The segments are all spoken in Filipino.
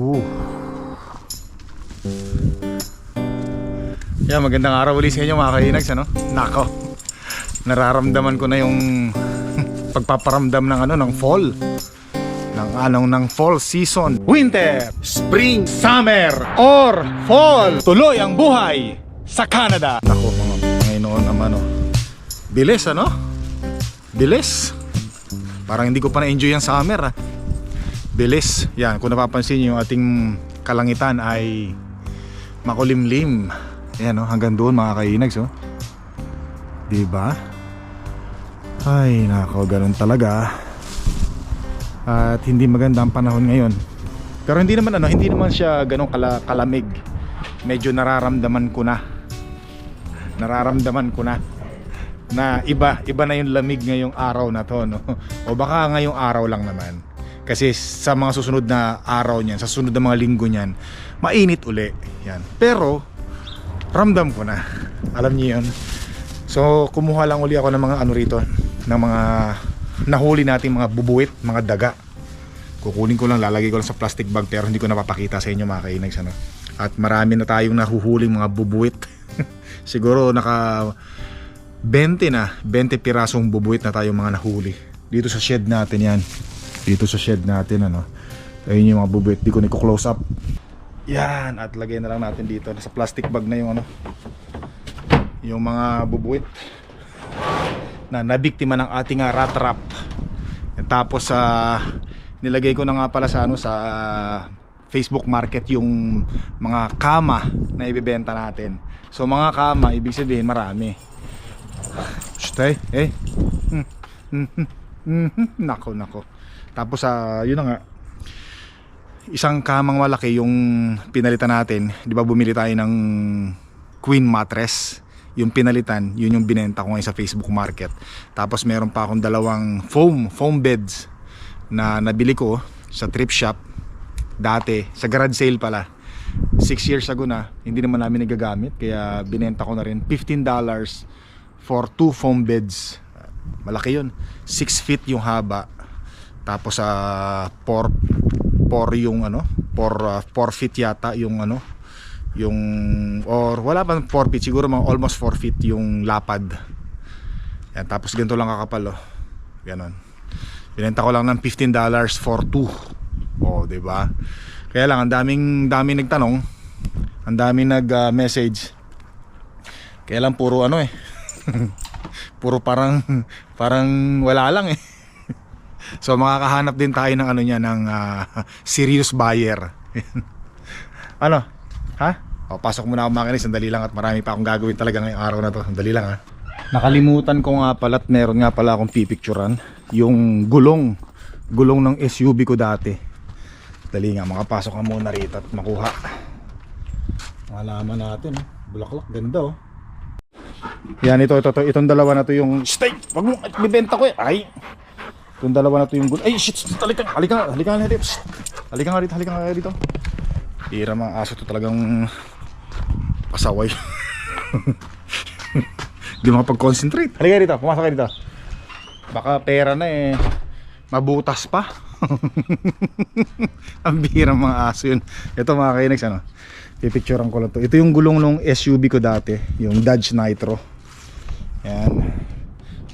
Ooh. Yeah, magandang araw ulit sa inyo mga kainags, ano? Nako. Nararamdaman ko na yung pagpaparamdam ng ano ng fall. Ng anong ng fall season. Winter, spring, summer, or fall. Tuloy ang buhay sa Canada. Nako mga Panginoon naman, ano. Bilis, ano? Bilis. Parang hindi ko pa na-enjoy yung summer, ah. Bilis. Yan, kung napapansin yung ating kalangitan ay makulimlim. Ayan, oh, hanggang doon mga kainags, oh. Di ba? Ay, nako, ganun talaga. At hindi maganda ang panahon ngayon. Pero hindi naman ano, hindi naman siya ganun kala, kalamig. Medyo nararamdaman ko na. Nararamdaman ko na na iba, iba na yung lamig ngayong araw na to, no? O baka ngayong araw lang naman. Kasi sa mga susunod na araw niyan, sa susunod na mga linggo niyan, mainit uli. Yan. Pero, ramdam ko na. Alam niyo yun. So, kumuha lang uli ako ng mga ano rito, ng mga nahuli nating mga bubuwit, mga daga. Kukunin ko lang, lalagay ko lang sa plastic bag pero hindi ko napapakita sa inyo mga kainags. Ano? At marami na tayong nahuhuling mga bubuwit. Siguro naka 20 na, 20 pirasong bubuwit na tayong mga nahuli. Dito sa shed natin yan. Dito sa shed natin ano. Ayun yung mga bubuwit, di ko na close up. Yan, at lagay na lang natin dito. Sa plastic bag na yung ano. Yung mga bubuwit na nabiktima ng ating uh, rat trap. Tapos sa nilagay ko na nga pala sa ano sa Facebook Market yung mga kama na ibebenta natin. So mga kama, ibig sabihin marami. Stay, eh. Hmm, hmm, hmm, hmm. Nako, nako. Tapos sa yun na nga isang kamang malaki yung pinalitan natin. 'Di ba bumili tayo ng queen mattress yung pinalitan, yun yung binenta ko ngayon sa Facebook Market. Tapos meron pa akong dalawang foam, foam beds na nabili ko sa thrift shop dati, sa garage sale pala. 6 years ago na, hindi naman namin nagagamit, kaya binenta ko na rin $15 for two foam beds. Malaki yun. 6 feet yung haba. Tapos sa uh, 4 4 yung ano, 4 uh, 4 feet yata yung ano, yung or wala pa 4 feet? Siguro mga almost 4 feet yung lapad. Yan tapos ganito lang kakapal oh. Ganon. Binenta ko lang ng 15 dollars for 2 oh di ba? Kaya lang ang daming daming nagtanong. Ang daming nag uh, message. Kaya lang puro ano eh. Puro parang parang wala lang eh so makakahanap din tayo ng ano niya ng uh, serious buyer ano Ha? O, pasok muna ako mga kanis, sandali lang at marami pa akong gagawin talaga ngayong araw na to. Sandali lang ha. Nakalimutan ko nga pala at meron nga pala akong pipicturan. Yung gulong. Gulong ng SUV ko dati. Dali nga, makapasok ka muna rito at makuha. Malaman natin. Oh. Bulaklak, ganda oh. Yan, ito, ito, ito, itong dalawa na to yung Stay! Wag mo, bibenta ko eh. Ay! Itong dalawa na to yung gulong. Ay, shit! shit, Halika, halika, halika nga dito. Halika nga dito, halika nga dito. Tira mga aso to talagang pasaway. Hindi makapag-concentrate. Halika dito, pumasok ka dito. Baka pera na eh. Mabutas pa. Ang bihira mga aso yun. Ito mga kainags ano. Pipicturean ko lang to. Ito yung gulong ng SUV ko dati. Yung Dodge Nitro. Yan.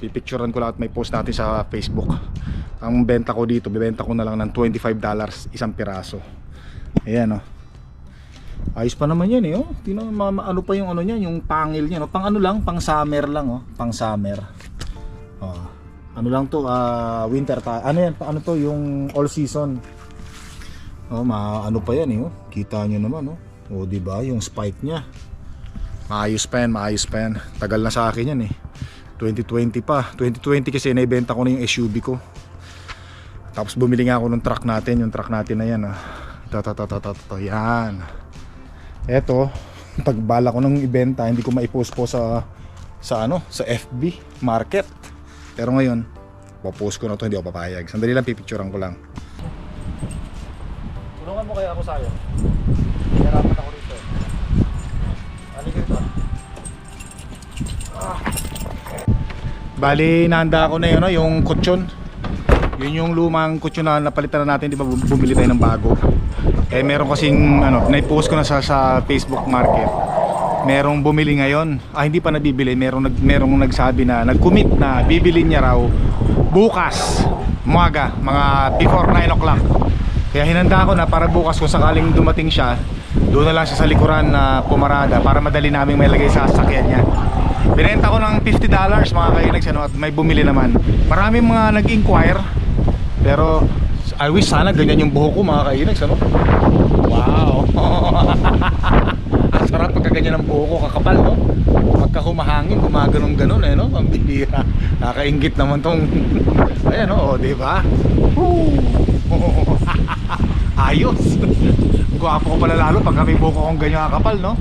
Pipicturean ko lang at may post natin sa Facebook. Ang benta ko dito, bibenta ko na lang ng $25 isang piraso. Ayan oh. Ayos pa naman yan eh, oh. Tino, ano pa yung ano niya, yung pangil niya, no? Pang ano lang, pang summer lang, oh. Pang summer. Oh. Ano lang to, ah, winter ta. Ano yan, ano to, yung all season. Oh, ma ano pa yan eh, oh. Kita niyo naman, oh. Oh, di ba, yung spike niya. Maayos pa yan, maayos pa yan. Tagal na sa akin yan eh. 2020 pa. 2020 kasi naibenta ko na yung SUV ko. Tapos bumili nga ako ng truck natin, yung truck natin na yan, ah. Ito, yan. Eto, pagbala ko nang ibenta, hindi ko maipost po sa sa ano, sa FB market. Pero ngayon, popost ko na to, hindi ako papayag. Sandali lang pipicturean ko lang. Tulungan mo kaya ako sa'yo. Hirapan ako rito. Halika rito. Ah. Bali, nahanda ko na yun, no, yung kutsyon. Yun yung lumang kutso na napalitan na natin, di ba bum- bumili tayo ng bago. Eh meron kasing ano, nai-post ko na sa, sa Facebook Market. Merong bumili ngayon. Ah, hindi pa nabibili. Merong nag merong nagsabi na nag-commit na bibili niya raw bukas, umaga, mga before 9 o'clock. Kaya hinanda ko na para bukas kung sakaling dumating siya, doon na lang siya sa likuran na pumarada para madali naming may lagay sa sasakyan niya. Binenta ko ng $50 mga kainags ano, at may bumili naman. Maraming mga nag-inquire pero I wish sana ganyan yung buhok ko mga kainags ano. Wow. Ang sarap pagka ganyan ang buhok ko kakapal no. Pagka humahangin gumaganon ganon eh no. Ang bibira. Nakaingit naman tong Ayan no, oh, di ba? Ayos. Gwapo ko pala lalo pag may buhok akong ganyan kakapal no.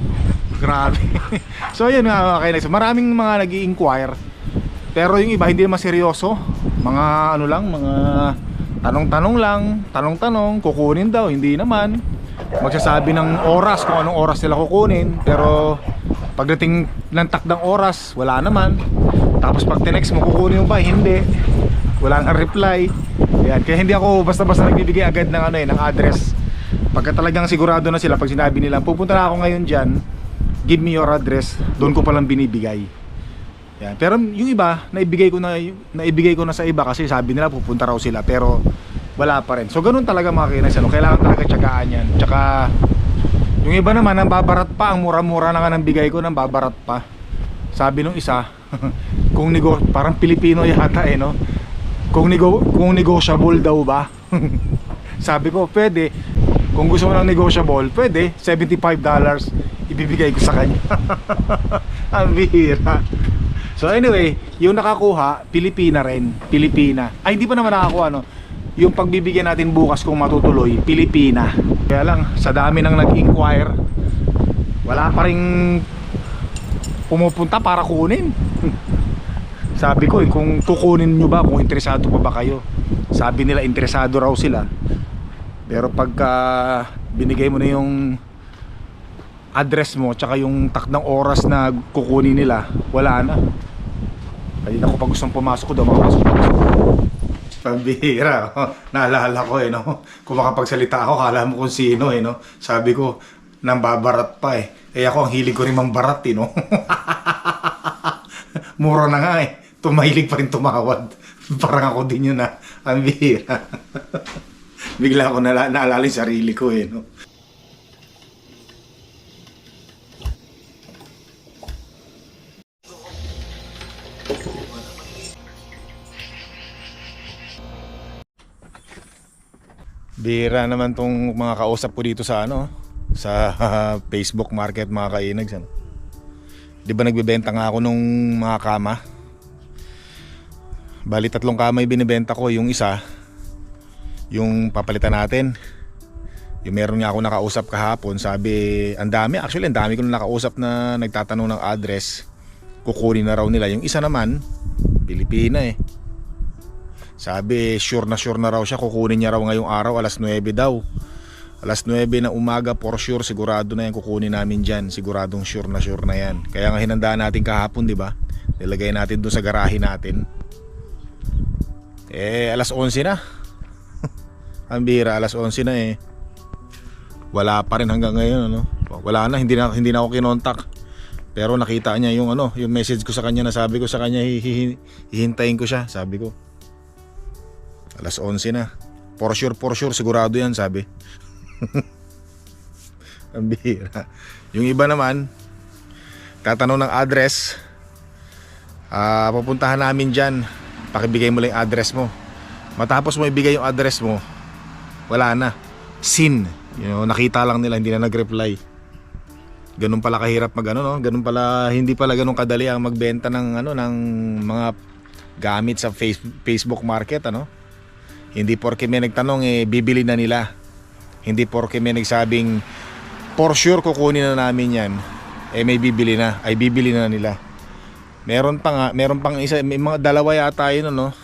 Grabe. so yun nga mga kainex. Maraming mga nag inquire Pero yung iba hindi naman seryoso. Mga ano lang, mga tanong-tanong lang, tanong-tanong, kukunin daw, hindi naman. Magsasabi ng oras kung anong oras nila kukunin. Pero pagdating ng takdang oras, wala naman. Tapos pag tinext mo, kukunin mo ba? Hindi. Wala nang reply. Ayan. Kaya hindi ako basta-basta nagbibigay agad ng ano eh, ng address. Pagka talagang sigurado na sila, pag sinabi nila, pupunta na ako ngayon dyan, give me your address, doon ko palang binibigay. Yan. Pero yung iba, naibigay ko na naibigay ko na sa iba kasi sabi nila pupunta raw sila pero wala pa rin. So ganun talaga mga kinas, ano, kailangan talaga tiyagaan yan. Tsaka yung iba naman ang babarat pa, ang mura-mura na nga ng bigay ko ng babarat pa. Sabi nung isa, kung nego parang Pilipino yata eh no. Kung nego kung negotiable daw ba? Sabi ko, pwede. Kung gusto mo ng negotiable, pwede. $75 ibibigay ko sa kanya. Ang bihira. So anyway, yung nakakuha, Pilipina rin. Pilipina. Ay, hindi pa naman nakakuha, no? Yung pagbibigyan natin bukas kung matutuloy, Pilipina. Kaya lang, sa dami nang nag-inquire, wala pa rin pumupunta para kunin. Sabi ko, eh, kung kukunin nyo ba, kung interesado pa ba kayo? Sabi nila, interesado raw sila. Pero pagka binigay mo na yung address mo tsaka yung takdang oras na kukunin nila, wala na. Kanina ko pa gustong pumasok ko daw, makapasok pa gusto. Pambihira, oh. naalala ko eh, no? Kung makapagsalita ako, kala mo kung sino eh, no? Sabi ko, nang babarat pa eh. Eh ako, ang hilig ko rin mambarat eh, no? Mura na nga eh. Tumahilig pa rin tumawad. Parang ako din yun ah. Ang bihira. Bigla ako nala- naalala yung sarili ko eh, no? Bira naman tong mga kausap ko dito sa ano, sa Facebook Market mga kainags ano. 'Di ba nagbebenta nga ako nung mga kama? Bali tatlong kama yung binibenta ko, yung isa yung papalitan natin. Yung meron niya ako nakausap kahapon, sabi, ang dami, actually ang dami ko na nakausap na nagtatanong ng address. Kukunin na raw nila. Yung isa naman, Pilipina eh. Sabi, sure na sure na raw siya, kukunin niya raw ngayong araw, alas 9 daw. Alas 9 na umaga, for sure, sigurado na yan kukunin namin dyan. Siguradong sure na sure na yan. Kaya nga hinandaan natin kahapon, di ba? Nilagay natin doon sa garahe natin. Eh, alas 11 na. Ang bira, alas 11 na eh. Wala pa rin hanggang ngayon, ano? Wala na, hindi na, hindi na ako kinontak. Pero nakita niya yung ano, yung message ko sa kanya na sabi ko sa kanya, hihi- hihintayin ko siya, sabi ko. Alas 11 na. For sure, for sure, sigurado yan, sabi. Ang bihira. Yung iba naman, tatanong ng address, ah pupuntahan namin dyan, pakibigay mo lang yung address mo. Matapos mo ibigay yung address mo, wala na. Sin. You know, nakita lang nila, hindi na nag-reply. Ganun pala kahirap mag ano, no? Ganun pala, hindi pala ganun kadali ang magbenta ng ano, ng mga gamit sa face, Facebook market, ano? Hindi porke may nagtanong, eh, bibili na nila. Hindi porke may nagsabing, for sure kukunin na namin yan, eh may bibili na, ay bibili na nila. Meron pa nga, meron pang isa, may mga dalawa yata yun, ano?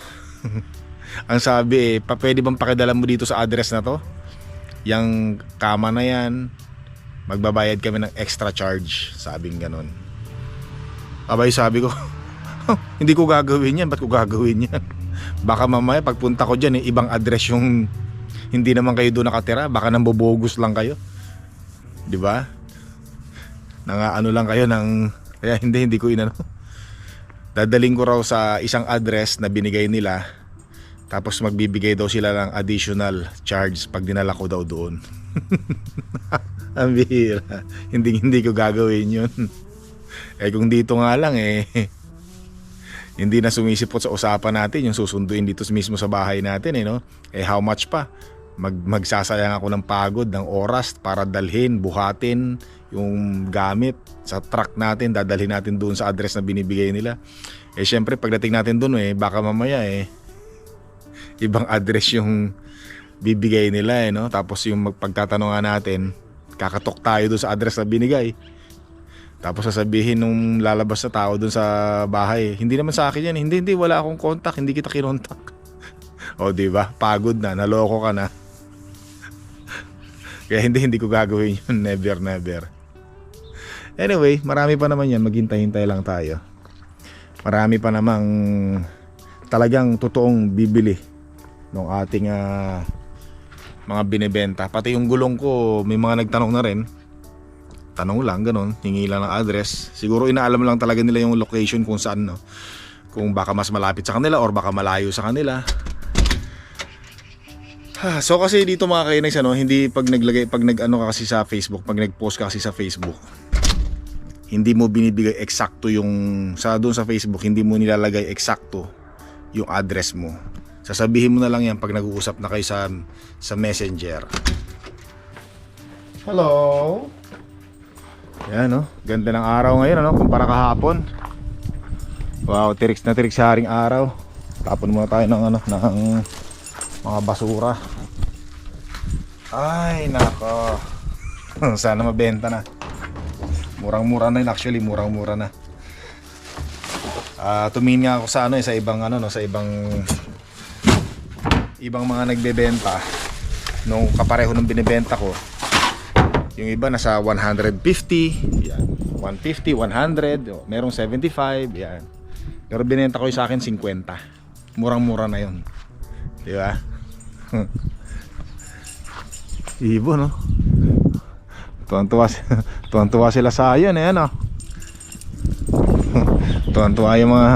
Ang sabi eh, pa, pwede bang pakidala mo dito sa address na to? Yang kama na yan, magbabayad kami ng extra charge, sabing ganun. Abay sabi ko, hindi ko gagawin yan, ba't ko gagawin yan? Baka mamaya pagpunta ko dyan, eh, ibang address yung hindi naman kayo doon nakatira. Baka nambobogus lang kayo. Di ba? Nang ano lang kayo ng... Kaya hindi, hindi ko inano. Dadaling ko raw sa isang address na binigay nila. Tapos magbibigay daw sila ng additional charge pag dinala ko daw doon. Ang bihira. Hindi, hindi ko gagawin yun. Eh kung dito nga lang eh, hindi na sumisipot sa usapan natin yung susunduin dito mismo sa bahay natin eh no. Eh how much pa? Mag, magsasayang ako ng pagod, ng oras para dalhin, buhatin yung gamit sa truck natin, dadalhin natin doon sa address na binibigay nila. Eh syempre pagdating natin doon eh, baka mamaya eh, ibang address yung bibigay nila eh no. Tapos yung magpagtatanungan natin, kakatok tayo doon sa address na binigay. Tapos sasabihin nung lalabas na tao dun sa bahay, hindi naman sa akin yan. Hindi, hindi, wala akong contact. Hindi kita kinontak. o, di ba? Pagod na, naloko ka na. Kaya hindi, hindi ko gagawin yun. Never, never. Anyway, marami pa naman yan. Maghintay-hintay lang tayo. Marami pa namang talagang totoong bibili ng ating ah, mga binibenta. Pati yung gulong ko, may mga nagtanong na rin tanong lang, ganun, hingi lang ng address. Siguro inaalam lang talaga nila yung location kung saan, no? Kung baka mas malapit sa kanila or baka malayo sa kanila. Ha, so kasi dito mga kainags, ano, hindi pag naglagay, pag nag-ano ka kasi sa Facebook, pag nag-post ka kasi sa Facebook, hindi mo binibigay eksakto yung, sa doon sa Facebook, hindi mo nilalagay eksakto yung address mo. Sasabihin mo na lang yan pag nag-uusap na kayo sa, sa messenger. Hello? Yan no, ganda ng araw ngayon ano, kumpara kahapon. Wow, tiriks na tiriks sa haring araw. Tapon muna tayo ng ano, ng mga basura. Ay, nako. Sana mabenta na. Murang-mura na yun actually, murang-mura na. Ah, tumingin nga ako sa ano eh, sa ibang ano no, sa ibang ibang mga nagbebenta nung kapareho ng binebenta ko yung iba nasa 150, yan. 150, 100, oh, merong 75, yan. Pero binenta ko yung sa akin 50. Murang-mura na 'yon. Di ba? Ibo no. Tuwan-tuwa, sila sa ayan eh ano. Tuwan-tuwa yung mga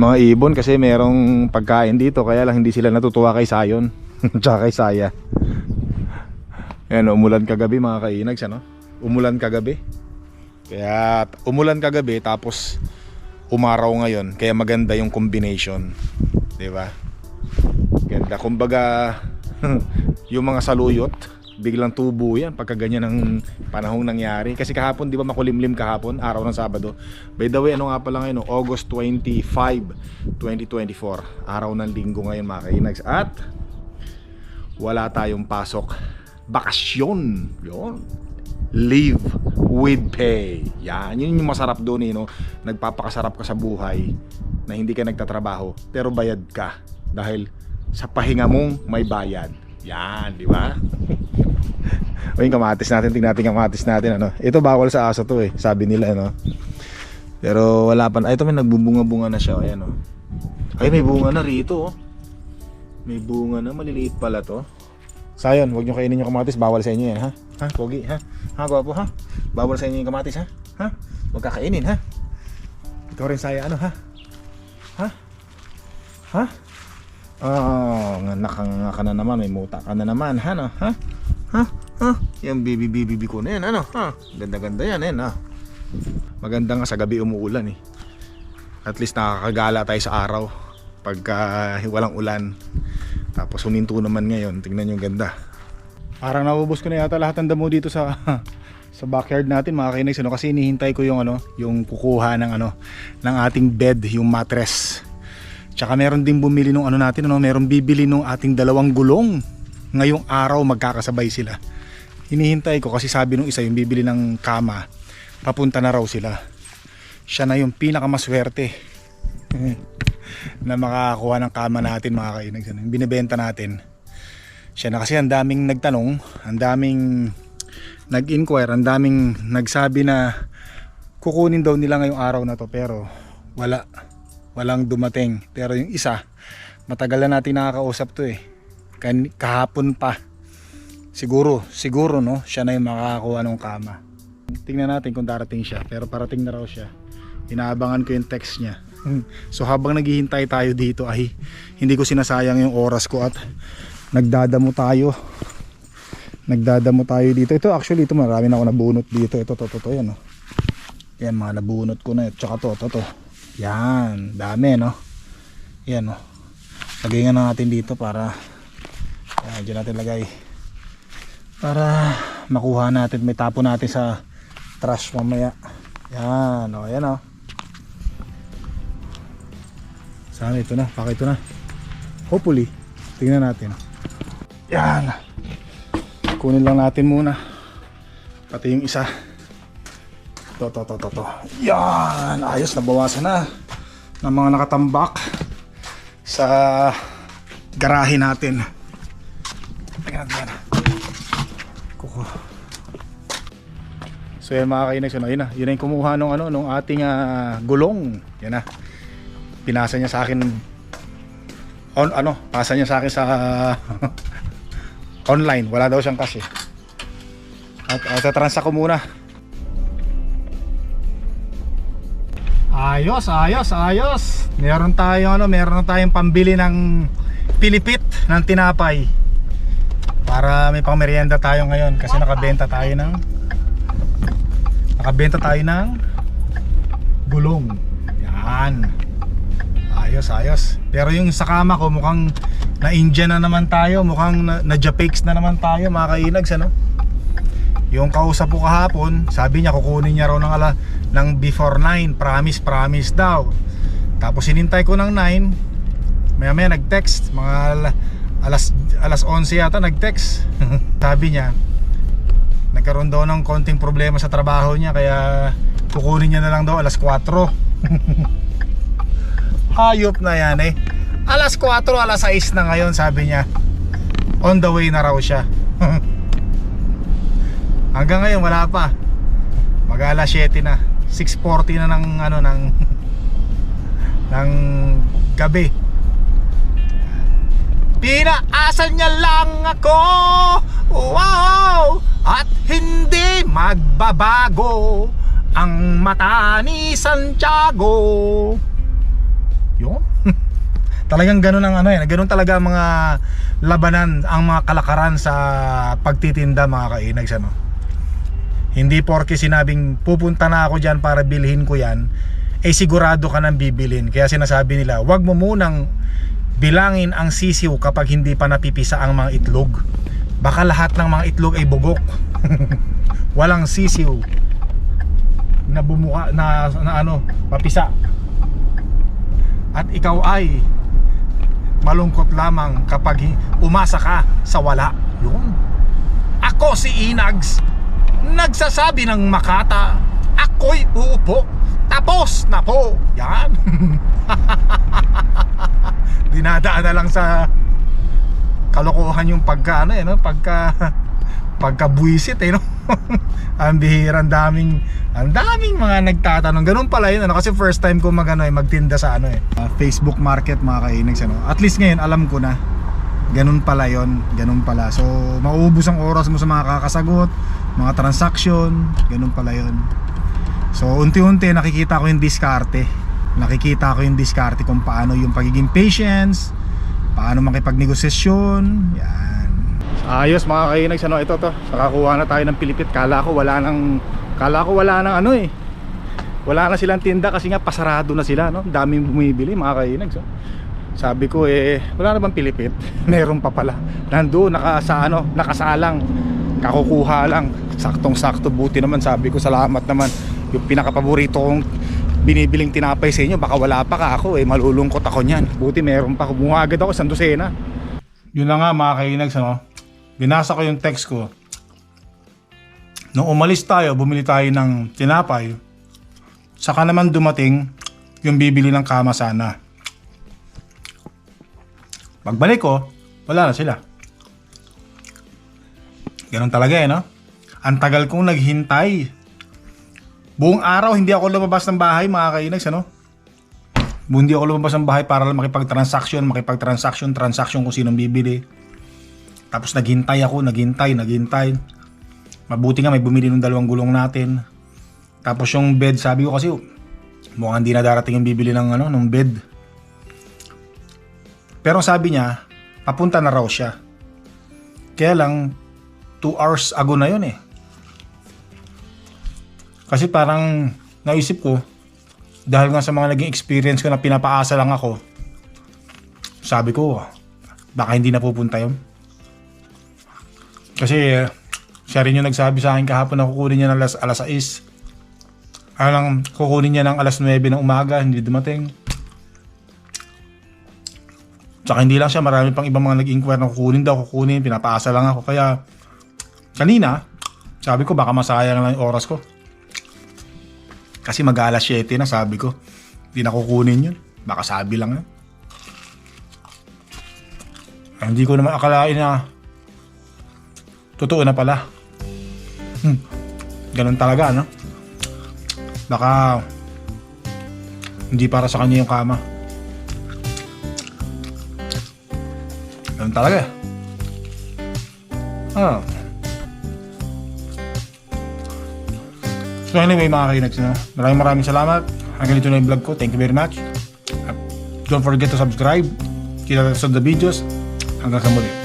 mga ibon kasi merong pagkain dito kaya lang hindi sila natutuwa kay Sayon tsaka kay Saya. Ayan, umulan kagabi mga kainags, ano? Umulan kagabi. Kaya umulan kagabi tapos umaraw ngayon. Kaya maganda yung combination. 'Di ba? Ganda. Kumbaga, yung mga saluyot, biglang tubo yan pagka ganyan ang panahong nangyari. Kasi kahapon, di ba makulimlim kahapon, araw ng Sabado. By the way, ano nga pala ngayon? August 25, 2024. Araw ng linggo ngayon mga kainags. At wala tayong pasok bakasyon. Yun. Live with pay. Yan. Yun yung masarap doon eh, no? Nagpapakasarap ka sa buhay na hindi ka nagtatrabaho pero bayad ka dahil sa pahinga mong may bayad. Yan, di ba? o yung kamatis natin, tingnan natin kamatis natin ano. Ito bawal sa aso to eh, sabi nila no. Pero wala pa. Ay, ito may nagbubunga-bunga na siya, ayan oh. Ay, may bunga na rito oh. May bunga na, maliliit pala to. Sayon, huwag nyo kainin yung kamatis, bawal sa inyo yan, ha? Ha, pogi, ha? Ha, gwapo, ha? Bawal sa inyo yung kamatis, ha? Ha? Huwag kakainin, ha? Ikaw rin, Saya, ano, ha? Ha? Ha? Oh, nganak ka na naman, may muta ka na naman, ha, no? Ha? Ha? Ha? Yung bibi bibi ko na yan, ano? Ha? Ganda-ganda yan, yan, ha? Maganda nga sa gabi umuulan, eh. At least nakakagala tayo sa araw pagka walang ulan. Tapos huminto naman ngayon. Tingnan yung ganda. Parang naubos ko na yata lahat ng damo dito sa sa backyard natin mga kainex ano kasi hinihintay ko yung ano yung kukuha ng ano ng ating bed yung mattress tsaka meron din bumili nung ano natin ano meron bibili nung ating dalawang gulong. Ngayong araw magkakasabay sila. Hinihintay ko kasi sabi nung isa yung bibili ng kama papunta na raw sila. Siya na yung pinakamaswerte na makakakuha ng kama natin mga yung binibenta natin. Siya na kasi ang daming nagtanong, ang daming nag-inquire, ang daming nagsabi na kukunin daw nila ngayong araw na to pero wala. walang dumating. Pero yung isa, matagal na natin nakakausap to eh. Kahapon pa. Siguro, siguro no, siya na yung makakakuha ng kama. Tingnan natin kung darating siya. Pero parating na raw siya. Inaabangan ko yung text niya. So habang naghihintay tayo dito ay hindi ko sinasayang yung oras ko at nagdadamo tayo. Nagdadamo tayo dito. Ito actually ito marami na ako nabunot dito. Ito to to, to yan oh. Yan mga nabunot ko na. Tsaka to to to. Yan, dami no. Yan oh. Lagay nga natin dito para yan, dyan natin lagay para makuha natin may tapo natin sa trash mamaya yan o yan o sana ito na baka ito na. Hopefully tingnan natin. Yan. Kunin lang natin muna. Pati yung isa. To to to to to. Yan. Ayos nabawasan na ng mga nakatambak sa garahe natin. Tingnan natin Kuko. So yan mga kainex, yun na, yun na yung kumuha nung, ano, nung ating ah, gulong. Yan na. Pinasa niya sa akin, on, ano, pasa niya sa akin sa online. Wala daw siyang cash eh. At tatransa ko muna. Ayos, ayos, ayos. Meron tayong ano, meron tayong pambili ng pilipit ng tinapay. Para may pangmerienda tayo ngayon kasi nakabenta tayo ng nakabenta tayo ng gulong. Yan. Ayos, ayos. Pero yung sa kama ko mukhang na Indian na naman tayo, mukhang na, na naman tayo mga kainags ano. Yung kausap ko kahapon, sabi niya kukunin niya raw ng ala ng before 9, promise, promise daw. Tapos sinintay ko ng 9, maya maya nag-text, mga ala- alas alas 11 yata nag-text. sabi niya, nagkaroon daw ng konting problema sa trabaho niya kaya kukunin niya na lang daw alas 4. Hayop na yan eh. Alas 4, alas 6 na ngayon sabi niya. On the way na raw siya. Hanggang ngayon wala pa. Mag alas 7 na. 6:40 na ng ano ng ng gabi. Pinaasal niya lang ako. Wow! At hindi magbabago ang mata ni Santiago. Yun. Talagang ganun ang ano eh, ganun talaga ang mga labanan, ang mga kalakaran sa pagtitinda mga kainags ano. Hindi porke sinabing pupunta na ako dyan para bilhin ko yan, eh sigurado ka nang bibilin. Kaya sinasabi nila, wag mo munang bilangin ang sisiw kapag hindi pa napipisa ang mga itlog. Baka lahat ng mga itlog ay bugok. Walang sisiw na bumuka na, na ano, mapisa. Ikaw ay malungkot lamang kapag umasa ka sa wala. Yun. Ako si Inags nagsasabi ng makata, ako'y uupo, tapos na po. Yan. Dinadaan na lang sa kalokohan yung pagka ano eh, no? pagka pagka buwisit eh no. ang bihira, ang daming ang daming mga nagtatanong. Ganun pala yun ano kasi first time ko magano eh, magtinda sa ano eh. uh, Facebook Market mga kainags ano. At least ngayon alam ko na ganun pala yon ganun pala so mauubos ang oras mo sa mga kakasagot mga transaction ganun pala yon so unti-unti nakikita ko yung diskarte nakikita ko yung diskarte kung paano yung pagiging patience paano makipagnegosasyon yan ayos mga kainags ano ito to nakakuha na tayo ng pilipit kala ko wala nang kala ko wala nang ano eh wala na silang tinda kasi nga pasarado na sila no daming bumibili mga kainags oh. Sabi ko eh, wala na bang pilipit? Meron pa pala. Nandoon naka sa ano, nakasalang. Kakukuha lang. Saktong-sakto buti naman sabi ko, salamat naman. Yung pinakapaborito kong binibiling tinapay sa inyo, baka wala pa ka ako eh, malulungkot ako niyan. Buti meron pa. Kumuha agad ako sa dosena. Yun na nga mga kainags ano. Binasa ko yung text ko. Nung umalis tayo, bumili tayo ng tinapay. Saka naman dumating yung bibili ng kama sana. Pagbalik ko, wala na sila. Ganon talaga eh, no? Ang tagal kong naghintay. Buong araw hindi ako lumabas ng bahay, mga kainags, ano? Hindi ako lumabas ng bahay para lang makipag-transaction, makipag-transaction, transaction kung sinong bibili. Tapos naghintay ako, naghintay, naghintay. Mabuti nga may bumili ng dalawang gulong natin. Tapos yung bed, sabi ko kasi mukhang hindi na darating yung bibili ng ano, ng bed. Pero sabi niya, papunta na raw siya. Kaya lang 2 hours ago na yun eh. Kasi parang naisip ko, dahil nga sa mga naging experience ko na pinapaasa lang ako, sabi ko, baka hindi napupunta yun. Kasi siya rin yung nagsabi sa akin kahapon na kukunin niya ng alas, alas 6. Alang kukunin niya ng alas 9 ng umaga, hindi dumating. Tsaka hindi lang siya, marami pang ibang mga nag-inquire na kukunin daw, kukunin, pinapaasa lang ako. Kaya, kanina, sabi ko baka masayang lang yung oras ko. Kasi mag alas 7 na sabi ko. Hindi na kukunin yun. Baka sabi lang yun. Ay, hindi ko naman akalain na totoo na pala. Hmm. Ganun talaga, no? Baka hindi para sa kanya yung kama. Ganun talaga. Ah. So anyway mga kainags, no? maraming maraming salamat. Hanggang dito na yung vlog ko. Thank you very much. Don't forget to subscribe. Kita sa the videos. Hanggang sa muli.